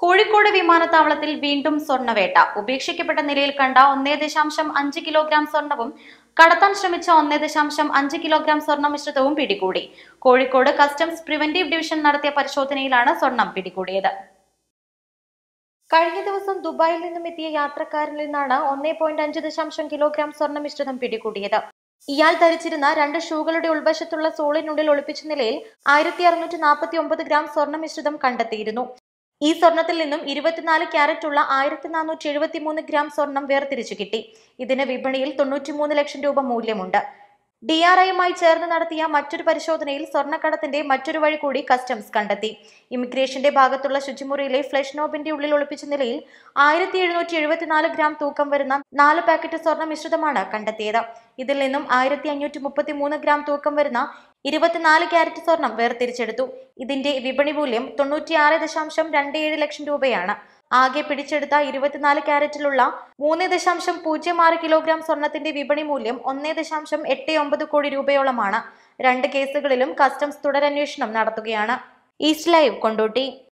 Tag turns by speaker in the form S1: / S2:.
S1: കോഴിക്കോട് വിമാനത്താവളത്തിൽ വീണ്ടും സ്വർണവേട്ട ഉപേക്ഷിക്കപ്പെട്ട നിലയിൽ കണ്ട ഒന്നേ ദശാംശം അഞ്ച് കിലോഗ്രാം സ്വർണവും കടത്താൻ ശ്രമിച്ച ഒന്നേ ദശാംശം അഞ്ച് കിലോഗ്രാം സ്വർണ മിശ്രിതവും പിടികൂടി. കോഴിക്കോട് കസ്റ്റംസ് പ്രിവന്റീവ് ഡിവിഷൻ നടത്തിയ പരിശോധനയിലാണ് സ്വർണം പിടികൂടിയത്. കഴിഞ്ഞ ദിവസം ദുബായിൽ നിന്നും എത്തിയ യാത്രക്കാരിൽ നിന്നാണ് ഒന്നേ പോയിന്റ് അഞ്ച് ദശാംശം കിലോഗ്രാം സ്വർണ മിശ്രിതം പിടികൂടിയത്. ഇയാൾ ധരിച്ചിരുന്ന രണ്ട് ഷൂകളുടെ ഉൾവശത്തുള്ള സോളിനുള്ളിൽ ഒളിപ്പിച്ച നിലയിൽ ആയിരത്തി അറുന്നൂറ്റി നാൽപ്പത്തി ഒമ്പത് ഗ്രാം സ്വർണ മിശ്രിതം കണ്ടെത്തിയിരുന്നു. ഈ സ്വർണത്തിൽ നിന്നും ഇരുപത്തിനാല് ക്യാരറ്റ് ഉള്ള ആയിരത്തി നാനൂറ്റി എഴുപത്തി മൂന്ന് ഗ്രാം സ്വർണം വേർതിരിച്ചു കിട്ടി. ഇതിന് വിപണിയിൽ തൊണ്ണൂറ്റിമൂന്ന് ലക്ഷം രൂപ മൂല്യമുണ്ട്. ഡി ആർ ഐയുമായി ചേർന്ന് നടത്തിയ മറ്റൊരു പരിശോധനയിൽ സ്വർണക്കടത്തിന്റെ മറ്റൊരു വഴി കൂടി കസ്റ്റംസ് കണ്ടെത്തി. ഇമിഗ്രേഷന്റെ ഭാഗത്തുള്ള ശുചിമുറിയിലെ ഫ്ലഷ് നോബിന്റെ ഉള്ളിൽ ഒളിപ്പിച്ച നിലയിൽ ആയിരത്തി എഴുന്നൂറ്റി എഴുപത്തിനാല് ഗ്രാം തൂക്കം വരുന്ന നാല് പാക്കറ്റ് സ്വർണ മിശ്രിതമാണ് കണ്ടെത്തിയത്. ഇതിൽ നിന്നും ആയിരത്തി അഞ്ഞൂറ്റി മുപ്പത്തി മൂന്ന് ഗ്രാം തൂക്കം വരുന്ന ഇരുപത്തിനാല് ക്യാരറ്റ് സ്വർണം വേർതിരിച്ചെടുത്തു. ഇതിന്റെ വിപണി മൂല്യം തൊണ്ണൂറ്റിയാറ് ദശാംശം രണ്ട് ഏഴ് ലക്ഷം രൂപയാണ്. ആകെ പിടിച്ചെടുത്ത ഇരുപത്തിനാല് ക്യാരറ്റിലുള്ള മൂന്ന് ദശാംശം പൂജ്യം ആറ് കിലോഗ്രാം സ്വർണത്തിന്റെ വിപണി മൂല്യം ഒന്നേ ദശാംശം എട്ട് ഒമ്പത് കോടി രൂപയോളമാണ്. രണ്ട് കേസുകളിലും കസ്റ്റംസ് തുടരന്വേഷണം നടത്തുകയാണ്. East live Kondotty.